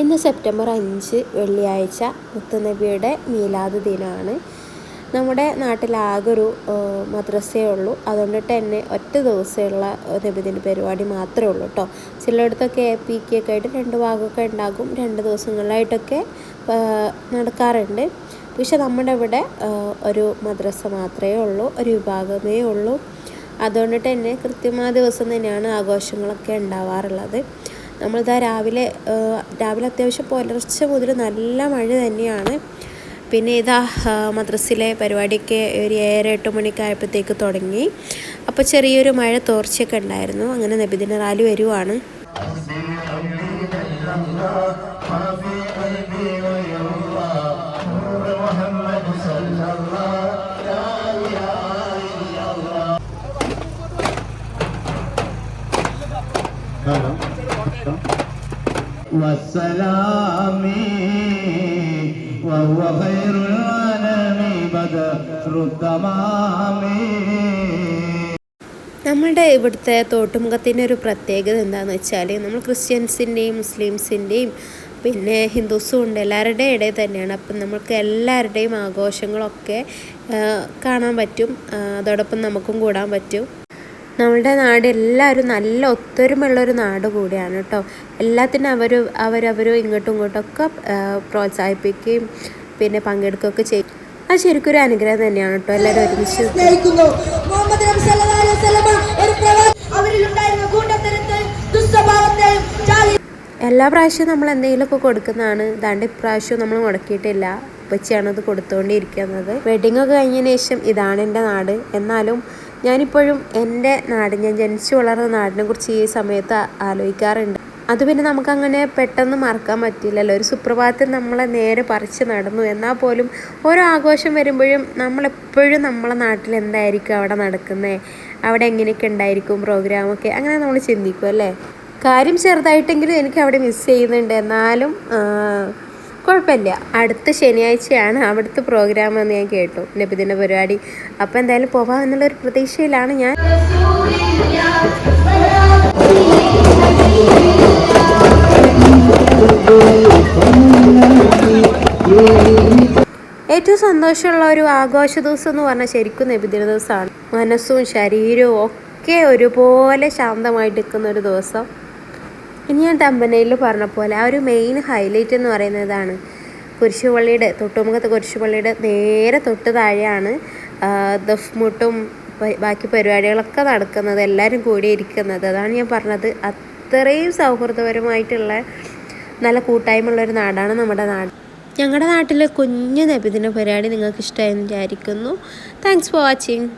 ഇന്ന് സെപ്റ്റംബർ അഞ്ച് വെള്ളിയാഴ്ച മുത്തുനബിയുടെ മീലാദ് ദിനമാണ് നമ്മുടെ നാട്ടിലാകെ ഒരു മദ്രസയേ ഉള്ളൂ. അതുകൊണ്ടിട്ട് തന്നെ ഒറ്റ ദിവസമുള്ള നബിദിന പരിപാടി മാത്രമേ ഉള്ളൂ കേട്ടോ ചിലയിടത്തൊക്കെ എ പി കെ ഒക്കെ ആയിട്ട് രണ്ട് ഭാഗമൊക്കെ ഉണ്ടാകും രണ്ട് ദിവസങ്ങളിലായിട്ടൊക്കെ നടക്കാറുണ്ട്. പക്ഷെ നമ്മുടെ ഇവിടെ ഒരു മദ്രസ മാത്രമേ ഉള്ളൂ ഒരു വിഭാഗമേ ഉള്ളൂ. അതുകൊണ്ട് തന്നെ കൃത്യമായ ദിവസം തന്നെയാണ് ആഘോഷങ്ങളൊക്കെ ഉണ്ടാവാറുള്ളത് നമ്മളിതാ രാവിലെ രാവിലെ അത്യാവശ്യം പുലർച്ചെ മുതൽ നല്ല മഴ തന്നെയാണ്. പിന്നെ ഇതാ മദ്രസിലെ പരിപാടിയൊക്കെ ഒരു ഏഴര എട്ട് മണിക്കായപ്പോഴത്തേക്ക് തുടങ്ങി. അപ്പോൾ ചെറിയൊരു മഴ തോർച്ചയൊക്കെ ഉണ്ടായിരുന്നു. അങ്ങനെ നബിദിന റാലി വരുവാണ്. والسلام وهو خير العالم بدر التمام നമ്മുടെ ഇവിടുത്തെ തോട്ടുമുഖത്തിൻ്റെ ഒരു പ്രത്യേകത എന്താണെന്ന് വെച്ചാൽ നമ്മൾ ക്രിസ്ത്യൻസിൻ്റെയും മുസ്ലിംസിൻ്റെയും പിന്നെ ഹിന്ദുസും ഉണ്ട് എല്ലാവരുടെയും ഇടയിൽ തന്നെയാണ് അപ്പം നമുക്ക് എല്ലാവരുടെയും ആഘോഷങ്ങളൊക്കെ ആ, കാണാൻ പറ്റും ആ, അതോടൊപ്പം നമുക്കും കൂടാൻ പറ്റും നമ്മളുടെ നാട് എല്ലാവരും നല്ല ഒത്തൊരുമയുള്ളൊരു നാട് കൂടിയാണ് കേട്ടോ. എല്ലാത്തിനും അവർ അവരവരും ഇങ്ങോട്ടും ഇങ്ങോട്ടൊക്കെ പ്രോത്സാഹിപ്പിക്കുകയും പിന്നെ പങ്കെടുക്കുകയൊക്കെ ചെയ്യും. അത് ശരിക്കും ഒരു അനുഗ്രഹം തന്നെയാണ് കേട്ടോ. എല്ലാവരും ഒരുമിച്ച് എല്ലാ പ്രാവശ്യവും നമ്മൾ എന്തെങ്കിലുമൊക്കെ കൊടുക്കുന്നതാണ്. ദാണ്ട് ഇപ്രാവശ്യവും നമ്മൾ മുടക്കിയിട്ടില്ല. ഉപ്പച്ചിയാണ് ഇത് കൊടുത്തുകൊണ്ടിരിക്കുന്നത് വെഡിങ് ഒക്കെ കഴിഞ്ഞതിന് ശേഷം ഇതാണ് എന്റെ നാട്. എന്നാലും ഞാനിപ്പോഴും എന്റെ നാട് ഞാൻ ജനിച്ചു വളർന്ന നാടിനെ കുറിച്ച് ഈ സമയത്ത് ആലോചിക്കാറുണ്ട്. അത് പിന്നെ നമുക്കങ്ങനെ പെട്ടെന്ന് മറക്കാൻ പറ്റില്ലല്ലോ. ഒരു സുപ്രഭാതത്തിൽ നമ്മളെ നേരെ പറിച്ച് നടന്നു. എന്നാൽ പോലും ഓരോ ആഘോഷം വരുമ്പോഴും നമ്മളെപ്പോഴും നമ്മളെ നാട്ടിൽ എന്തായിരിക്കും അവിടെ നടക്കുന്നത് അവിടെ എങ്ങനെയൊക്കെ ഉണ്ടായിരിക്കും പ്രോഗ്രാമൊക്കെ അങ്ങനെ നമ്മൾ ചിന്തിക്കും അല്ലേ? കാര്യം ചെറുതായിട്ടെങ്കിലും എനിക്ക് അവിടെ മിസ് ചെയ്യുന്നുണ്ട്. എന്നാലും കുഴപ്പമില്ല. അടുത്ത ശനിയാഴ്ചയാണ് അവിടുത്തെ പ്രോഗ്രാം എന്ന് ഞാൻ കേട്ടു. നബിദിന പരിപാടി. അപ്പോൾ എന്തായാലും പോവാം എന്നുള്ളൊരു പ്രതീക്ഷയിലാണ് ഞാൻ. ഏറ്റവും സന്തോഷമുള്ള ഒരു ആഘോഷ ദിവസം എന്ന് പറഞ്ഞാൽ ശരിക്കും നബിദിന ദിവസമാണ്. മനസ്സും ശരീരവും ഒക്കെ ഒരുപോലെ ശാന്തമായിട്ട് നിൽക്കുന്ന ഒരു ദിവസം. ഇനി ഞാൻ തമ്പനയിൽ പറഞ്ഞ പോലെ ആ ഒരു മെയിൻ ഹൈലൈറ്റ് എന്ന് പറയുന്നതാണ് കുരിശുപള്ളിയുടെ തൊട്ടുമുഖത്ത് കുരിശുപള്ളിയുടെ നേരെ തൊട്ട് താഴെയാണ് ദഫ്മുട്ടും ബാക്കി പരിപാടികളൊക്കെ നടക്കുന്നത് എല്ലാവരും കൂടി ഇരിക്കുന്നത്. അതാണ് ഞാൻ പറഞ്ഞത്. അത്രയും സൗഹൃദപരമായിട്ടുള്ള നല്ല കൂട്ടായ്മയുള്ള ഒരു നാടാണ് നമ്മുടെ നാട്. ഞങ്ങളുടെ നാട്ടിലെ കുഞ്ഞു നബിദിന പരിപാടി നിങ്ങൾക്ക് ഇഷ്ടമായെന്ന് വിചാരിക്കുന്നു. Thanks for watching